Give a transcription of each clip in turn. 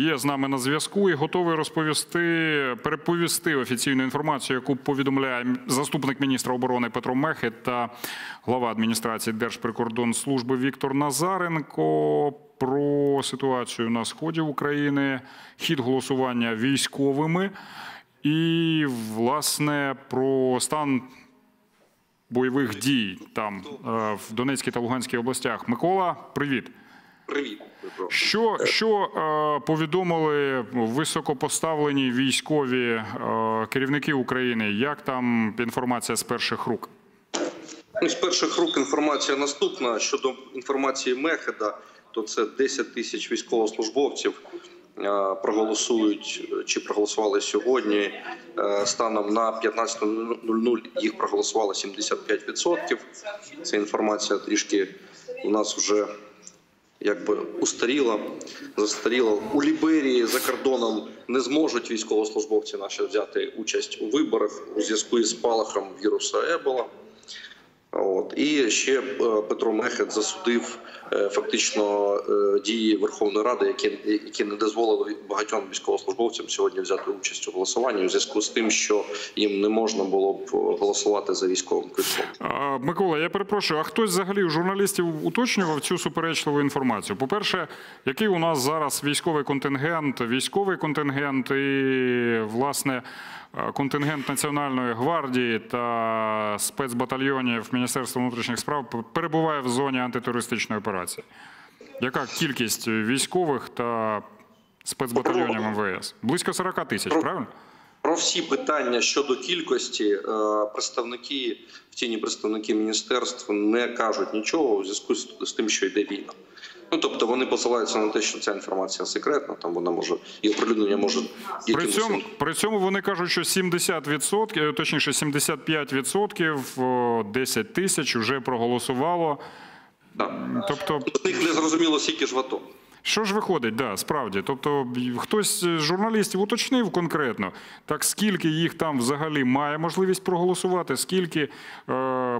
є з нами на зв'язку і готовий розповісти, переповісти офіційну інформацію, яку повідомляє заступник міністра оборони Петро Мехет та глава адміністрації Держприкордонслужби Віктор Назаренко про ситуацію на сході України, хід голосування військовими і, власне, про стан бойових дій там е, в Донецькій та Луганській областях. Микола, привіт. Привіт, Що, що е, повідомили високопоставлені військові е, керівники України? Як там інформація з перших рук? Ну, з перших рук інформація наступна. Щодо інформації Мехеда, то це 10 тисяч військовослужбовців е, проголосують е, чи проголосували сьогодні. Е, Станом на 15.00 їх проголосувало 75%. Ця інформація трішки у нас вже якби устаріла, застаріла. У Ліберії за кордоном не зможуть військовослужбовці наші взяти участь у виборах у зв'язку із спалахом віруса Ебола. От і ще е, Петро Мехет засудив е, фактично е, дії Верховної Ради, які, які не дозволили багатьом військовослужбовцям сьогодні взяти участь у голосуванні у зв'язку з тим, що їм не можна було б голосувати за військовим квитком. Микола, я перепрошую, а хтось взагалі у журналістів уточнював цю суперечливу інформацію? По-перше, який у нас зараз військовий контингент, військовий контингент і, власне, контингент Національної гвардії та спецбатальйонів Міністерства внутрішніх справ перебуває в зоні антитерористичної операції? Яка кількість військових та спецбатальйонів МВС? Близько 40 тисяч, правильно? Про всі питання щодо кількості представники в тіні представники міністерств не кажуть нічого у зв'язку з тим, що йде війна. Ну тобто вони посилаються на те, що ця інформація секретна, там вона може і оприлюднення може При цьому, при цьому вони кажуть, що 70%, точніше 75%, 10 тисяч вже проголосувало. Да. Тобто, З них не зрозуміло, скільки ж в АТО. що ж виходить, да, справді. Тобто, хтось з журналістів уточнив конкретно, так скільки їх там взагалі має можливість проголосувати, скільки е,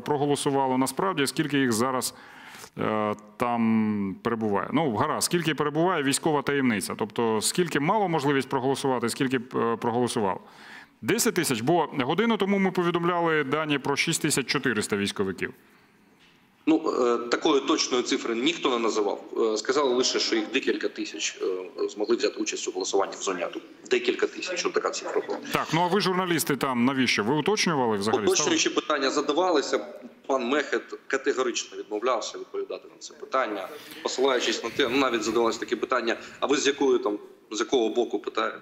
проголосувало насправді, скільки їх зараз е, там перебуває. Ну, гаразд, скільки перебуває військова таємниця. Тобто, скільки мало можливість проголосувати, скільки е, проголосувало. 10 тисяч, бо годину тому ми повідомляли дані про 6400 військовиків. Ну е, такої точної цифри ніхто не називав. Е, Сказали лише, що їх декілька тисяч е, змогли взяти участь у голосуванні в зоні АТО. Декілька тисяч. От така цифра була. Так, ну а ви журналісти там навіщо? Ви уточнювали взагалі? Уточнюючі питання задавалися. Пан Мехет категорично відмовлявся відповідати на це питання, посилаючись на те, ну навіть задавалось таке питання: а ви з якої там з якого боку питаєте?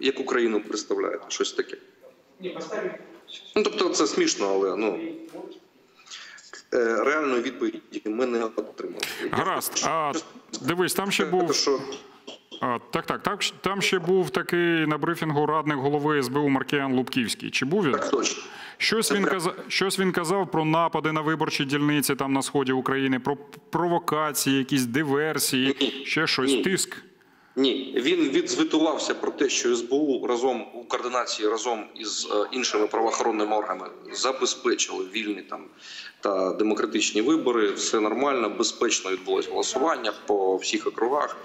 Яку країну представляєте? Щось таке. Ну тобто це смішно, але ну реальної відповіді ми не отримали. Гаразд. А дивись, там ще був а, так, так, так. Там ще був такий на брифінгу радник голови СБУ Маркіян Лубківський. Чи був він? так точно. Щось він казав, щось він казав про напади на виборчі дільниці там на сході України, про провокації, якісь диверсії, Ні. ще щось, Ні. тиск. Ні, він відзвітувався про те, що СБУ разом у координації разом із е, іншими правоохоронними органами забезпечили вільні там та демократичні вибори. Все нормально, безпечно відбулось голосування по всіх округах.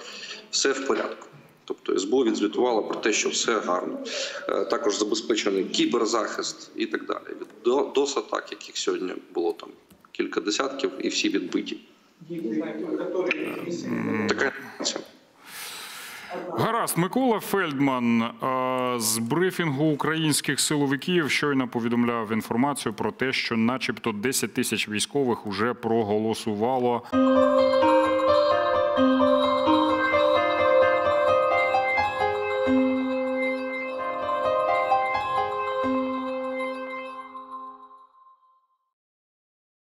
Все в порядку. Тобто СБУ відзвітувала про те, що все гарно. Е, Також забезпечений кіберзахист і так далі. Від до- DOS атак, яких сьогодні було там кілька десятків, і всі відбиті. Така. Гаразд, Микола Фельдман е, з брифінгу українських силовиків щойно повідомляв інформацію про те, що, начебто, 10 тисяч військових уже проголосувало.